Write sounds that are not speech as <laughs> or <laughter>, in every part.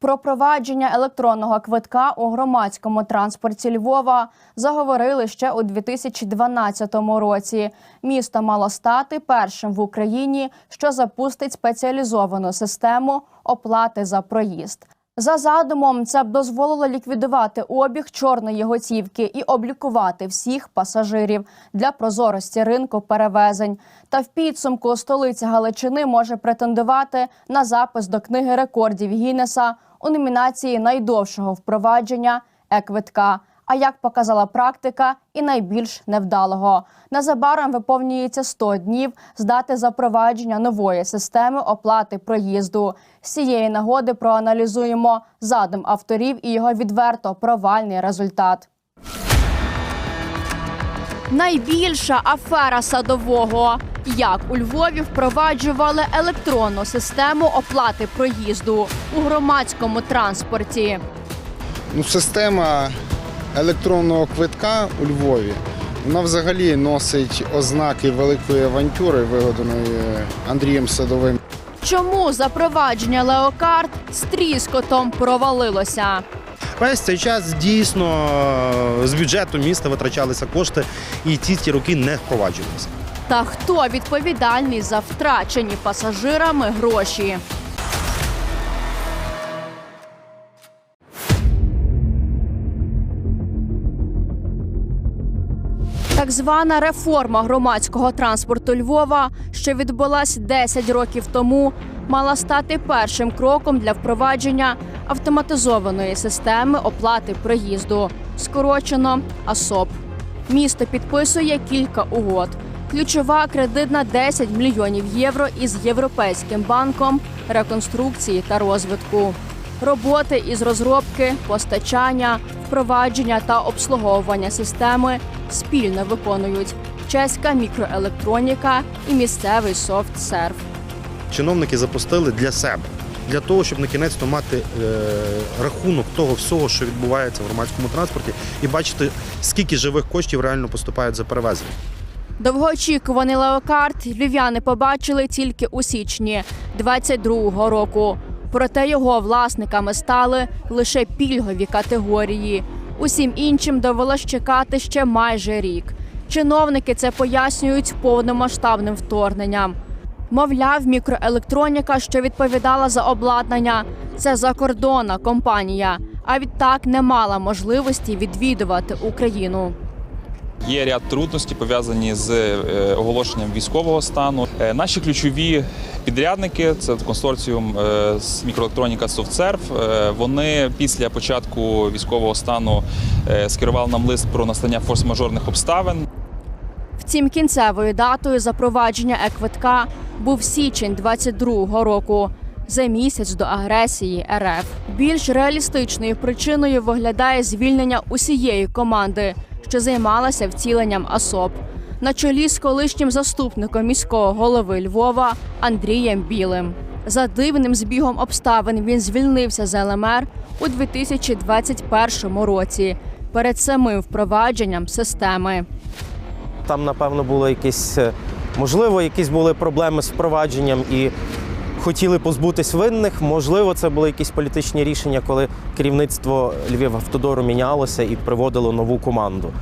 Про провадження електронного квитка у громадському транспорті Львова заговорили ще у 2012 році. Місто мало стати першим в Україні, що запустить спеціалізовану систему оплати за проїзд. За задумом, це б дозволило ліквідувати обіг чорної готівки і облікувати всіх пасажирів для прозорості ринку перевезень. Та в підсумку столиця Галичини може претендувати на запис до книги рекордів Гіннеса у номінації найдовшого впровадження е-квитка. А як показала практика, і найбільш невдалого незабаром виповнюється 100 днів з дати запровадження нової системи оплати проїзду. З цієї нагоди проаналізуємо задум авторів і його відверто провальний результат. Найбільша афера садового. Як у Львові впроваджували електронну систему оплати проїзду у громадському транспорті. Ну, система електронного квитка у Львові вона взагалі носить ознаки великої авантюри, вигаданої Андрієм Садовим. Чому запровадження леокарт з тріскотом провалилося? Весь цей час дійсно з бюджету міста витрачалися кошти, і ці ті роки не впроваджувалися. Та хто відповідальний за втрачені пасажирами гроші? Так звана реформа громадського транспорту Львова, що відбулась 10 років тому, мала стати першим кроком для впровадження автоматизованої системи оплати проїзду, скорочено АСОП. Місто підписує кілька угод. Ключова кредитна 10 мільйонів євро із Європейським банком реконструкції та розвитку. Роботи із розробки, постачання, впровадження та обслуговування системи спільно виконують чеська мікроелектроніка і місцевий софтсерв. Чиновники запустили для себе, для того, щоб на кінець мати е, рахунок того всього, що відбувається в громадському транспорті, і бачити, скільки живих коштів реально поступають за перевезення. Довгоочікуваний леокарт львів'яни побачили тільки у січні 22-го року. Проте його власниками стали лише пільгові категорії. Усім іншим довелось чекати ще майже рік. Чиновники це пояснюють повномасштабним вторгненням. Мовляв, мікроелектроніка, що відповідала за обладнання, це закордонна компанія, а відтак не мала можливості відвідувати Україну. Є ряд трудностей пов'язані з е, оголошенням військового стану. Е, Наші ключові підрядники це консорціум е, з мікроелектроніка е, Вони після початку військового стану скерували нам лист про настання форс-мажорних обставин. Втім, кінцевою датою запровадження е-квитка був січень 22-го року. За місяць до агресії РФ більш реалістичною причиною виглядає звільнення усієї команди, що займалася втіленням АСОП, на чолі з колишнім заступником міського голови Львова Андрієм Білим. За дивним збігом обставин він звільнився з ЛМР у 2021 році перед самим впровадженням системи. Там, напевно, було якісь, е, можливо, якісь були проблеми з впровадженням і хотіли позбутись винних. Можливо, це були якісь політичні рішення, коли керівництво Львівавтодору мінялося і приводило нову команду.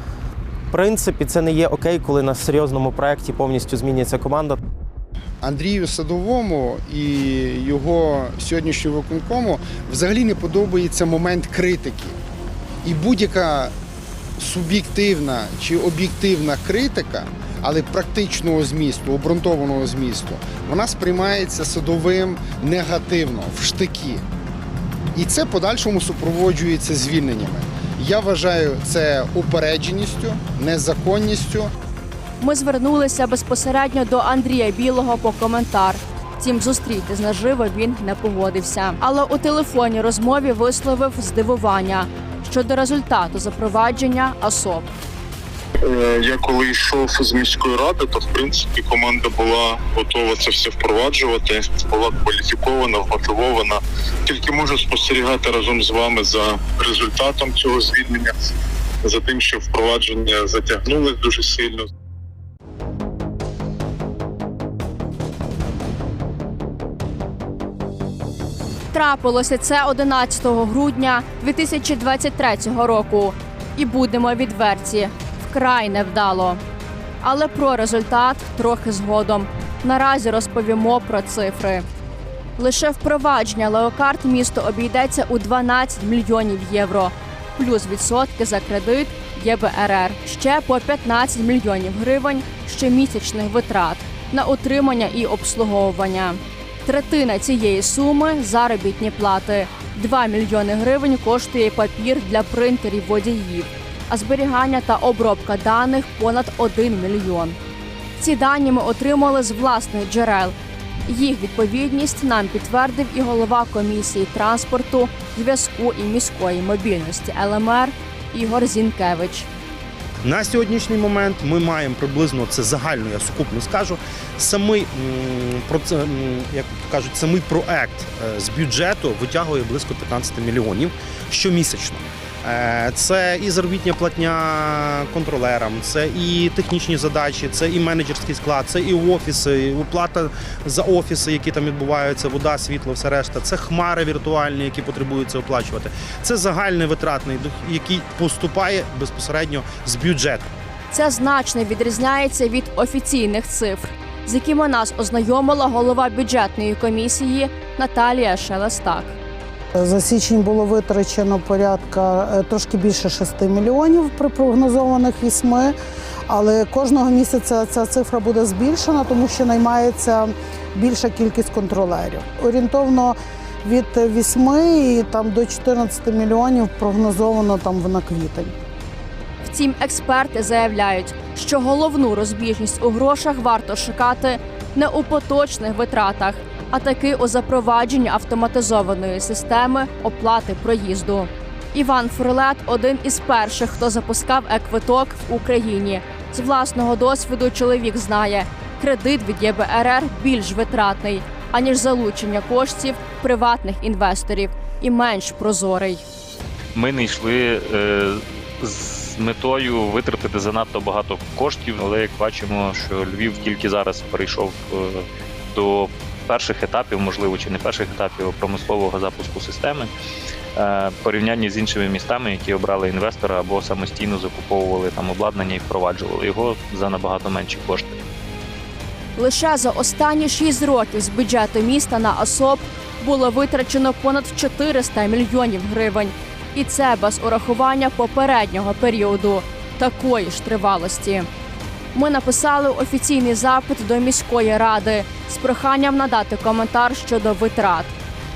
В принципі, це не є окей, коли на серйозному проєкті повністю змінюється команда. Андрію Садовому і його сьогоднішньому виконкому взагалі не подобається момент критики. І будь-яка суб'єктивна чи об'єктивна критика, але практичного змісту, обґрунтованого змісту, вона сприймається садовим негативно, в штики. І це подальшому супроводжується звільненнями. Я вважаю це упередженістю, незаконністю. Ми звернулися безпосередньо до Андрія Білого по коментар. Втім, зустріти з наживо він не погодився. Але у телефонній розмові висловив здивування щодо результату запровадження АСОП. Е, Я коли йшов з міської ради, то в принципі команда була готова це все впроваджувати, була кваліфікована, мотивована. Тільки можу спостерігати разом з вами за результатом цього звільнення, за тим, що впровадження затягнулось дуже сильно. Трапилося це 11 грудня 2023 року. І будемо відверті, вкрай невдало. Але про результат трохи згодом. Наразі розповімо про цифри. Лише впровадження леокарт місто обійдеться у 12 мільйонів євро, плюс відсотки за кредит ЄБРР, ще по 15 мільйонів гривень щомісячних витрат на утримання і обслуговування. Третина цієї суми заробітні плати. 2 мільйони гривень коштує папір для принтерів водіїв, а зберігання та обробка даних понад 1 мільйон. Ці дані ми отримали з власних джерел. Їх відповідність нам підтвердив і голова комісії транспорту, зв'язку і міської мобільності ЛМР Ігор Зінкевич. На сьогоднішній момент ми маємо приблизно це загально, я сукупно скажу. Самий про як кажуть, самий проект е, з бюджету витягує близько 15 мільйонів щомісячно. Е, Це і заробітня платня контролерам, це і технічні задачі, це і менеджерський склад, це і офіси, і оплата за офіси, які там відбуваються, вода, світло, все решта. Це хмари віртуальні, які потребуються оплачувати. Це загальний витратний який поступає безпосередньо з бюджету. Це значно відрізняється від офіційних цифр, з якими нас ознайомила голова бюджетної комісії Наталія Шелестак. За січень було витрачено порядка е, трошки більше 6 мільйонів при прогнозованих 8, але кожного місяця ця цифра буде збільшена, тому що наймається більша кількість контролерів. Орієнтовно від 8 і там до 14 мільйонів прогнозовано там на квітень. Втім, експерти заявляють, що головну розбіжність у грошах варто шукати не у поточних витратах, а таки у запровадженні автоматизованої системи оплати проїзду. Іван Фурлет один із перших, хто запускав еквиток в Україні. З власного досвіду чоловік знає, кредит від ЄБРР більш витратний, аніж залучення коштів приватних інвесторів і менш прозорий. ми не йшли е, з метою витратити занадто багато коштів, але як бачимо, що Львів тільки зараз перейшов е, до перших етапів, можливо, чи не перших етапів промислового запуску системи. е, в порівнянні з іншими містами, які обрали інвестора або самостійно закуповували там обладнання і впроваджували його за набагато менші кошти. Лише за останні шість років з бюджету міста на АСОП було витрачено понад 400 мільйонів гривень, і це без урахування попереднього періоду такої ж тривалості. Ми написали офіційний запит до міської ради з проханням надати коментар щодо витрат.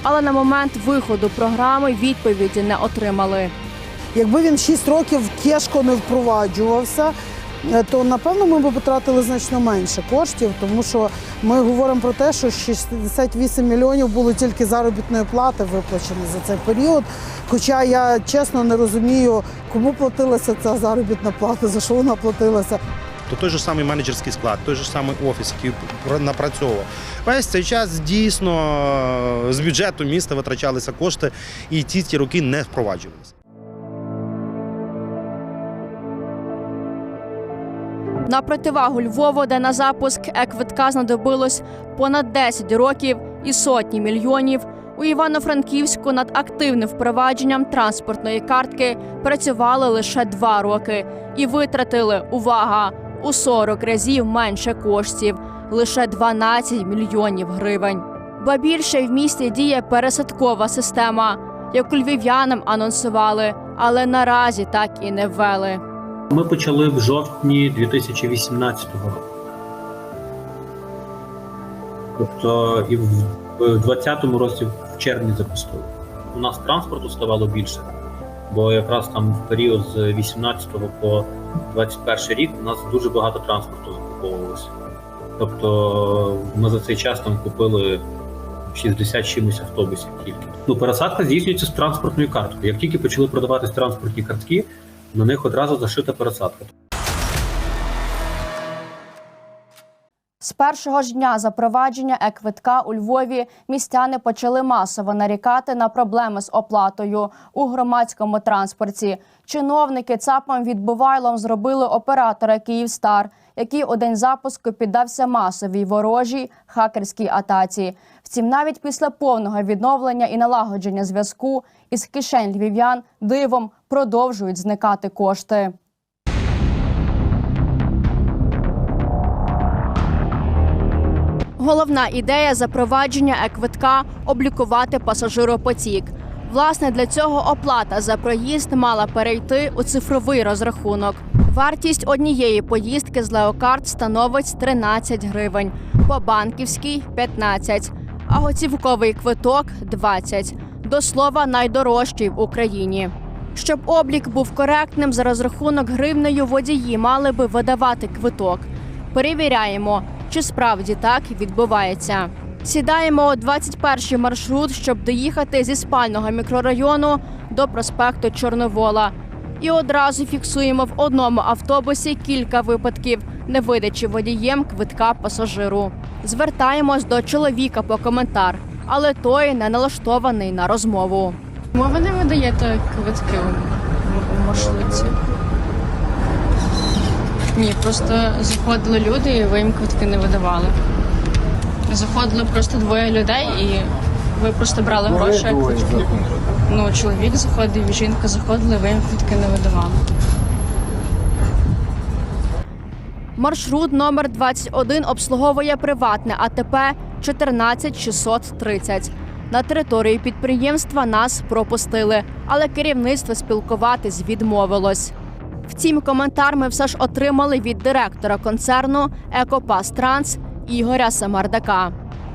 Але на момент виходу програми відповіді не отримали. Якби він 6 років кешко не впроваджувався, е, то напевно ми б потратили значно менше коштів, тому що ми говоримо про те, що 68 мільйонів було тільки заробітної плати виплачено за цей період. Хоча я чесно не розумію, кому платилася ця заробітна плата, за що вона платилася. То той же самий менеджерський склад, той же самий офіс, який напрацьовував. Весь цей час дійсно е, з бюджету міста витрачалися кошти, і ті ті роки не впроваджувалися. На противагу Львову, де на запуск еквитка знадобилось понад 10 років і сотні мільйонів. У Івано-Франківську над активним впровадженням транспортної картки працювали лише два роки і витратили увага у 40 разів менше коштів лише 12 мільйонів гривень. Ба більше в місті діє пересадкова система, яку львів'янам анонсували, але наразі так і не ввели. Ми почали в жовтні 2018 року. Тобто і в 2020 році в червні запустили. У нас транспорту ставало більше, бо якраз там період з 18 по 21 рік у нас дуже багато транспорту закуповувалося. Тобто ми за цей час там купили 60 чимось автобусів тільки. Ну, пересадка здійснюється з транспортною карткою. Як тільки почали продаватись транспортні картки, на них одразу зашита пересадка. З першого ж дня запровадження е-квитка у Львові містяни почали масово нарікати на проблеми з оплатою у громадському транспорті. Чиновники ЦАПом відбувайлом зробили оператора Київстар, який у день запуску піддався масовій ворожій хакерській атаці. Втім, навіть після повного відновлення і налагодження зв'язку із кишень львів'ян дивом продовжують зникати кошти. Головна ідея запровадження е-квитка – облікувати пасажиропотік. Власне, для цього оплата за проїзд мала перейти у цифровий розрахунок. Вартість однієї поїздки з Леокарт становить 13 гривень, по банківській 15, а готівковий квиток 20. До слова, найдорожчий в Україні. Щоб облік був коректним, за розрахунок гривнею водії мали би видавати квиток. Перевіряємо, чи справді так відбувається. Сідаємо у 21-й маршрут, щоб доїхати зі спального мікрорайону до проспекту Чорновола. І одразу фіксуємо в одному автобусі кілька випадків невидачі водієм квитка пасажиру. Звертаємось до чоловіка по коментар, але той не налаштований на розмову. Ви не видаєте квитки у маршрутці? Ні, просто заходили люди і ви їм квитки не видавали. Заходили просто двоє людей і ви просто брали гроші. а квитки- Ну, чоловік заходив і жінка заходили, ви їм квитки не видавали. Маршрут номер 21 обслуговує приватне АТП 14630. На території підприємства нас пропустили, але керівництво спілкуватись відмовилось. Втім, коментар ми все ж отримали від директора концерну Екопас Транс Ігоря Самардака.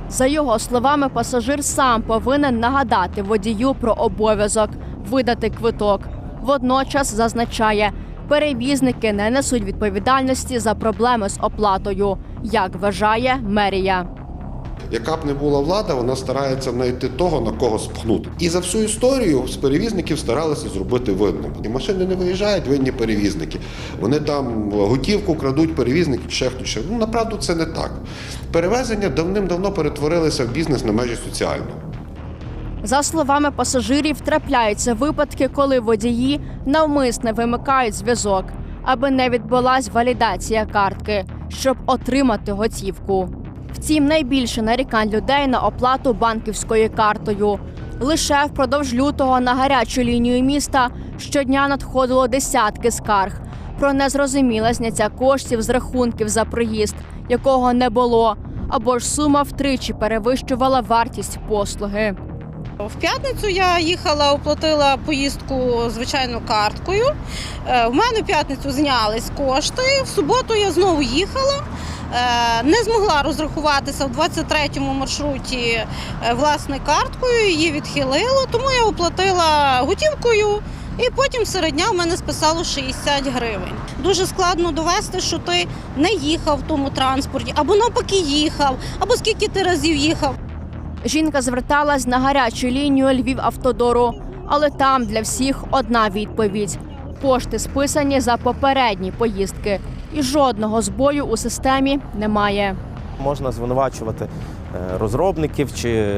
За його словами, пасажир сам повинен нагадати водію про обов'язок видати квиток. Водночас зазначає, перевізники не несуть відповідальності за проблеми з оплатою, як вважає мерія. Яка б не була влада, вона старається знайти того, на кого спхнути. І за всю історію з перевізників старалися зробити винним. І машини не виїжджають, винні перевізники. Вони там готівку крадуть, перевізники, ще хтось. ще. Ну, направду, це не так. Перевезення давним-давно перетворилися в бізнес на межі соціального. За словами пасажирів, трапляються випадки, коли водії навмисне вимикають зв'язок, аби не відбулась валідація картки, щоб отримати готівку. Втім, найбільше нарікань людей на оплату банківською картою. Лише впродовж лютого на гарячу лінію міста щодня надходило десятки скарг про незрозуміле зняття коштів з рахунків за проїзд, якого не було, або ж сума втричі перевищувала вартість послуги. В п'ятницю я їхала, оплатила поїздку звичайно карткою. Е, В мене в п'ятницю знялись кошти. В суботу я знову їхала. Е, Не змогла розрахуватися в 23-му маршруті е, власне карткою, її відхилило, тому я оплатила готівкою. І потім серед дня в мене списало 60 гривень. Дуже складно довести, що ти не їхав в тому транспорті, або навпаки їхав, або скільки ти разів їхав. Жінка зверталась на гарячу лінію Львів-Автодору, але там для всіх одна відповідь: кошти списані за попередні поїздки, і жодного збою у системі немає. Можна звинувачувати е, розробників чи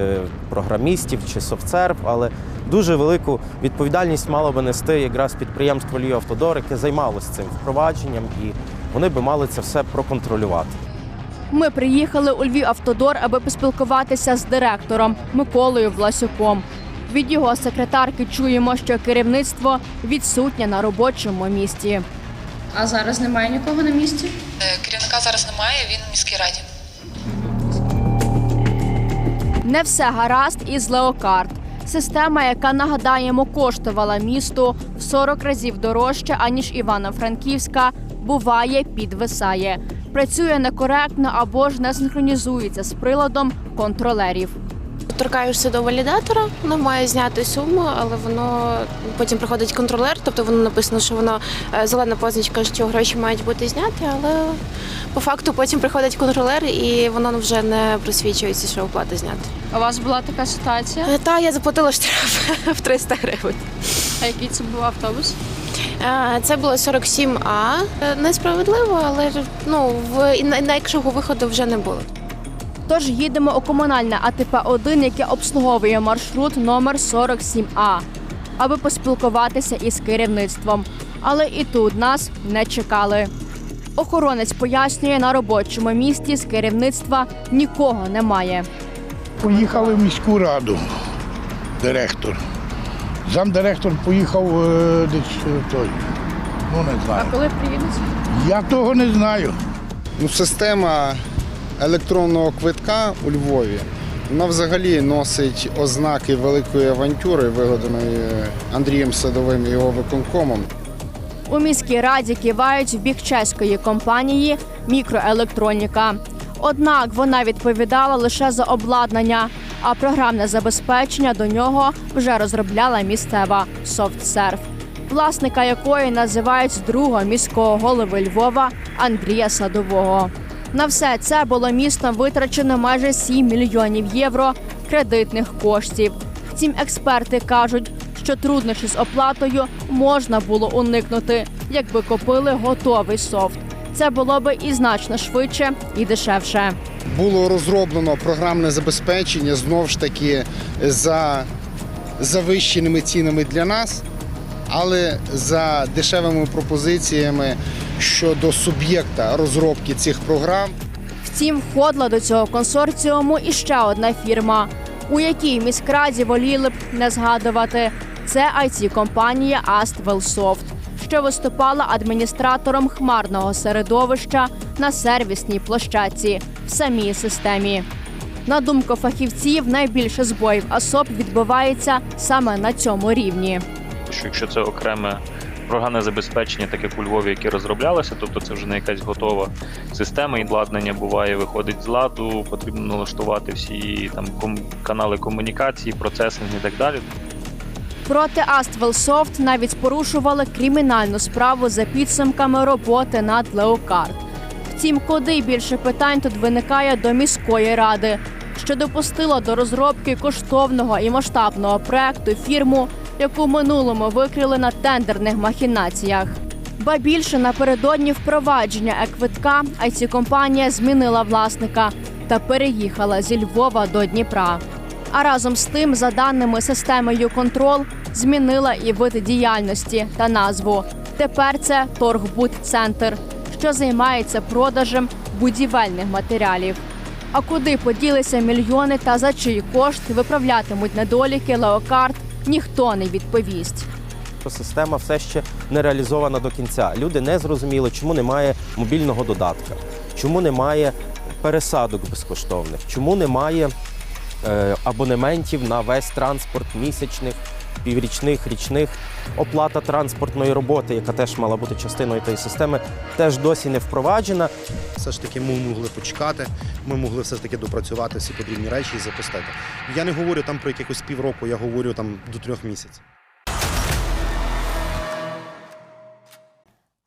програмістів чи софтсерв, але дуже велику відповідальність мало би нести якраз підприємство «Львівавтодор», яке займалося цим впровадженням, і вони би мали це все проконтролювати. Ми приїхали у Львів Автодор, аби поспілкуватися з директором Миколою Власюком. Від його секретарки чуємо, що керівництво відсутнє на робочому місці. А зараз немає нікого на місці? Е, Керівника зараз немає, він у міській раді. Не все гаразд із Леокарт. Система, яка нагадаємо, коштувала місту в 40 разів дорожче аніж Івано-Франківська, буває, підвисає. Працює некоректно або ж не синхронізується з приладом контролерів. Торкаєшся до валідатора, воно має зняти суму, але воно потім приходить контролер, тобто воно написано, що воно е, зелена позначка, що гроші мають бути зняті, але по факту потім приходить контролер і воно вже не просвічується, що оплата знята. У вас була така ситуація? Е, Та я заплатила штраф <laughs> в 300 гривень. А який це був автобус? Е, Це було 47А. Е, Несправедливо, але ну в інакшого виходу вже не було. Тож їдемо у комунальне АТП-1, яке обслуговує маршрут номер 47А, аби поспілкуватися із керівництвом. Але і тут нас не чекали. Охоронець пояснює, на робочому місці з керівництва нікого немає. Поїхали в міську раду, директор. Замдиректор поїхав е, десь е, той. Ну не знаю. А коли приїдуть? Я того не знаю. Ну, система електронного квитка у Львові вона взагалі носить ознаки великої авантюри, вигаданої Андрієм Садовим і його виконкомом. У міській раді кивають в бік чеської компанії Мікроелектроніка. Однак вона відповідала лише за обладнання, а програмне забезпечення до нього вже розробляла місцева SoftServe, власника якої називають другого міського голови Львова Андрія Садового. На все це було містом витрачено майже 7 мільйонів євро кредитних коштів. Втім, експерти кажуть, що труднощі з оплатою можна було уникнути, якби купили готовий софт. Це було би і значно швидше і дешевше. Було розроблено програмне забезпечення знов ж таки за завищеними цінами для нас, але за дешевими пропозиціями щодо суб'єкта розробки цих програм. Втім, входила до цього консорціуму і ще одна фірма, у якій міськраді воліли б не згадувати. Це it компанія Astvellsoft, що виступала адміністратором хмарного середовища на сервісній площадці в самій системі. На думку фахівців, найбільше збоїв АСОП відбувається саме на цьому рівні. що якщо це окреме програмне забезпечення, так як у Львові, яке розроблялося, тобто це вже не якась готова система, і обладнання буває, виходить з ладу, потрібно налаштувати всі там ком- канали комунікації, процесинг і так далі. Проти Astvellsoft навіть порушували кримінальну справу за підсумками роботи над Леокард. Втім, куди більше питань тут виникає до міської ради, що допустила до розробки коштовного і масштабного проекту фірму, яку в минулому викрили на тендерних махінаціях. Ба більше напередодні впровадження еквитка it компанія змінила власника та переїхала зі Львова до Дніпра. А разом з тим, за даними системи «Юконтрол», змінила і вид діяльності та назву. Тепер це торгбудцентр, що займається продажем будівельних матеріалів. А куди поділися мільйони та за чий кошт виправлятимуть недоліки леокарт, ніхто не відповість. система все ще не реалізована до кінця. Люди не зрозуміли, чому немає мобільного додатка, чому немає пересадок безкоштовних, чому немає е, абонементів на весь транспорт місячних, піврічних, річних. Оплата транспортної роботи, яка теж мала бути частиною тієї системи, теж досі не впроваджена. Все ж таки ми могли почекати, ми могли все ж таки допрацювати всі потрібні речі і запустити. Я не говорю там про якихось півроку, я говорю там до трьох місяців.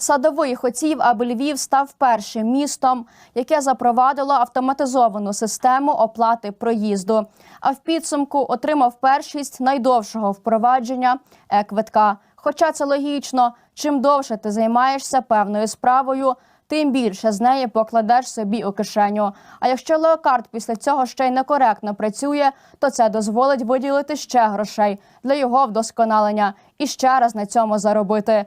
Садовий хотів, аби Львів став першим містом, яке запровадило автоматизовану систему оплати проїзду. А в підсумку отримав першість найдовшого впровадження е-квитка. Хоча це логічно, чим довше ти займаєшся певною справою, тим більше з неї покладеш собі у кишеню. А якщо леокарт після цього ще й некоректно працює, то це дозволить виділити ще грошей для його вдосконалення і ще раз на цьому заробити.